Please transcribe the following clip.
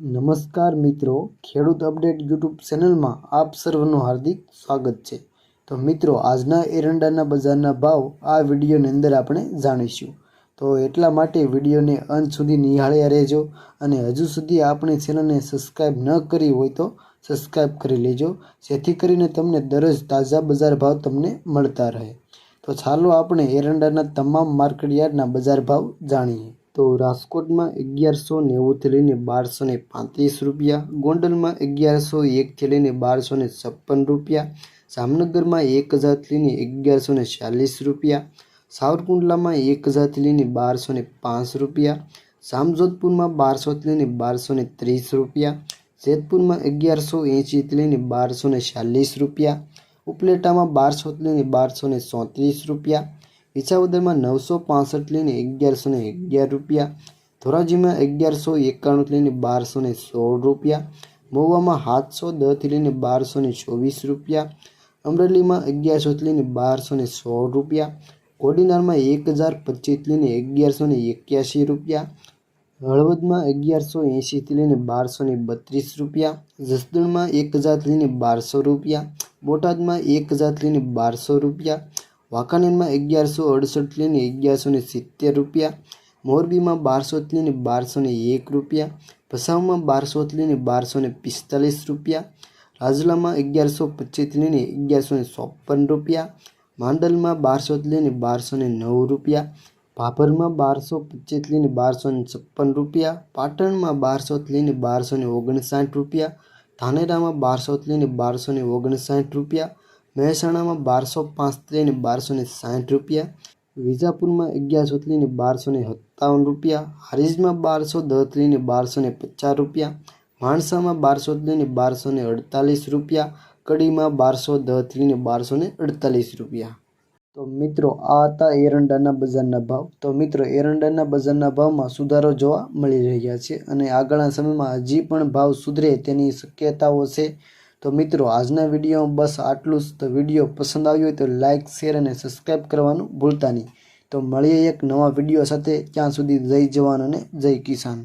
નમસ્કાર મિત્રો, ખેડૂત અપડેટ યુટ્યુબ ચેનલમાં આપ સર્વનું હાર્દિક સ્વાગત છે. તો મિત્રો, આજના એરંડાના બજારના ભાવ આ વિડીયોની અંદર આપણે જાણીશું. તો એટલા માટે વિડીયોને અંત સુધી નિહાળ્યા રહેજો અને હજુ સુધી આપણી ચેનલને સબસ્ક્રાઈબ ન કરી હોય તો સબસ્ક્રાઈબ કરી લેજો, જેથી કરીને તમને દરરોજ તાજા બજાર ભાવ તમને મળતા રહે. તો ચાલો આપણે એરંડાના તમામ માર્કેટયાર્ડના બજાર ભાવ જાણીએ. તો રાજકોટમાં અગિયારસો નેવુંથી લઈને બારસો ને પાંત્રીસ રૂપિયા, ગોંડલમાં અગિયારસો એકથી લઈને બારસો ને છપ્પન રૂપિયા, જામનગરમાં એક હજારથી લઈને અગિયારસો ને ચાલીસ રૂપિયા, સાવરકુંડલામાં એક હજારથી લઈને બારસો ને પાંચ રૂપિયા, જામજોધપુરમાં બારસોથી લઈને બારસો ને ત્રીસ રૂપિયા, જેતપુરમાં અગિયારસો એંશીથી લઈને બારસો ને ચાલીસ રૂપિયા, ઉપલેટામાં બારસોથી લઈને બારસો ને ચોત્રીસ રૂપિયા વિસાવદરમાં નવસો પાસઠ લઈને અગિયારસો ને અગિયાર રૂપિયા, ધોરાજીમાં અગિયારસો એકાણું લઈને બારસો ને સોળ રૂપિયા, મહુવામાં સાતસો દસથી લઈને બારસો ને ચોવીસ રૂપિયા, અમરેલીમાં અગિયારસોથી લઈને બારસો ને સોળ રૂપિયા, કોડીનારમાં એક હજાર પચીસ લઈને અગિયારસો ને એક્યાસી રૂપિયા, હળવદમાં અગિયારસો એંશીથી લઈને બારસો ને બત્રીસ રૂપિયા, જસદણમાં એક હજારથી લઈને બારસો રૂપિયા, બોટાદમાં એક હજારથી લઈને બારસો રૂપિયા વાંકાનેરમાં અગિયારસો અડસઠ લઈને અગિયારસો સિત્તેર રૂપિયા, મોરબીમાં બારસોથી લઈને બારસો એક રૂપિયા ભસાઉમાં બારસોથી લઈને બારસો પિસ્તાલીસ રૂપિયા, રાજલામાં અગિયારસો પચીસથી લઈને અગિયારસો ચોપન રૂપિયા, માંડલમાં બારસોથી લઈને બારસો નવ રૂપિયા, ભાભરમાં બારસો પચીસથી લઈને બારસો છપ્પન રૂપિયા, પાટણમાં બારસોથી લઈને બારસો ને ઓગણસાઠ રૂપિયા, ધાનેરામાં બારસોથી લઈને બારસો ઓગણસાઠ રૂપિયા મહેસાણામાં બારસો પાંચથી ને બારસો ને સાઠ રૂપિયા, વિજાપુરમાં અગિયારસો ને બારસો ને સત્તાવન રૂપિયા, હારીજમાં બારસો દસથી ને બારસો ને પચાસ રૂપિયા, માણસામાં બારસો ને બારસો ને અડતાલીસ રૂપિયા, કડીમાં બારસો દસથી ને બારસો ને અડતાલીસ રૂપિયા. તો મિત્રો, આ હતા એરંડાના બજારના ભાવ. તો મિત્રો, એરંડાના બજારના ભાવમાં સુધારો જોવા મળી રહ્યા છે અને આગળના સમયમાં હજી પણ ભાવ સુધરે તેની શક્યતાઓ છે. તો મિત્રો, આજના વિડીયોમાં બસ આટલું જ. તો વીડિયો પસંદ આવ્યો હોય તો લાઇક શેર અને સબસ્ક્રાઈબ કરવાનું ભૂલતા નહીં. તો મળીએ એક નવા વીડિયો સાથે. ત્યાં સુધી જય જવાન અને જય કિસાન.